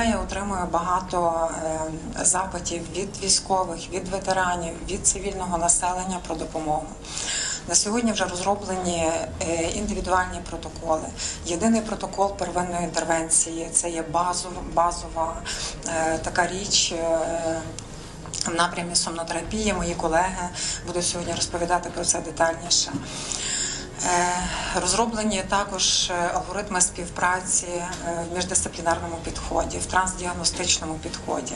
отримую багато е, запитів від військових, від ветеранів, від цивільного населення про допомогу. На сьогодні вже розроблені е, індивідуальні протоколи. Єдиний протокол первинної інтервенції це є базова, базова е, така річ. в напрямі сомнотерапії мої колеги будуть сьогодні розповідати про це детальніше. Е, Розроблені також е, алгоритми співпраці е, в міждисциплінарному підході, в трансдіагностичному підході.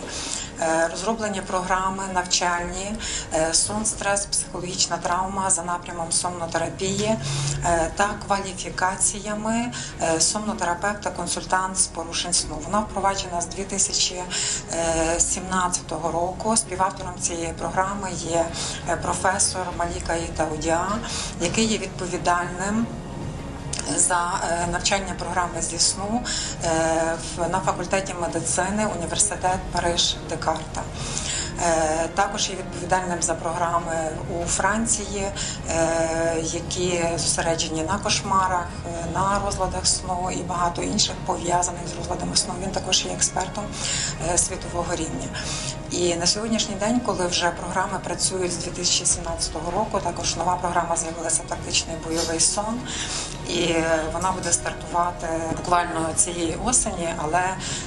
Е, Розроблені програми навчальні, е, сон, стрес, психологічна травма за напрямом сомнотерапії е, та кваліфікаціями сомнотерапевта, консультант з порушень сну. Вона впроваджена з 2017 року. Співавтором цієї програми є професор Маліка Ітаудіа, який є відповідальним за е, навчання програми зі сну е, на факультеті медицини університет Париж Декарта. Е, Також є відповідальним за програми у Франції, які зосереджені на кошмарах, на розладах сну і багато інших пов'язаних з розладами сну. Він також є експертом світового рівня. І на сьогоднішній день, коли вже програми працюють з 2017 року, також нова програма з'явилася тактичний бойовий сон, і вона буде стартувати буквально цієї осені, але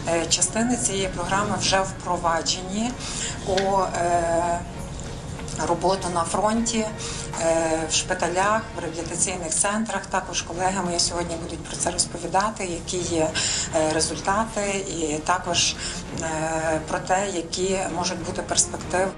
е, частини цієї програми вже впроваджені у е, роботу на фронті, е, в шпиталях, в реабілітаційних центрах. Також колеги мої сьогодні будуть про це розповідати, які є результати, і також про те, які можуть бути перспективи.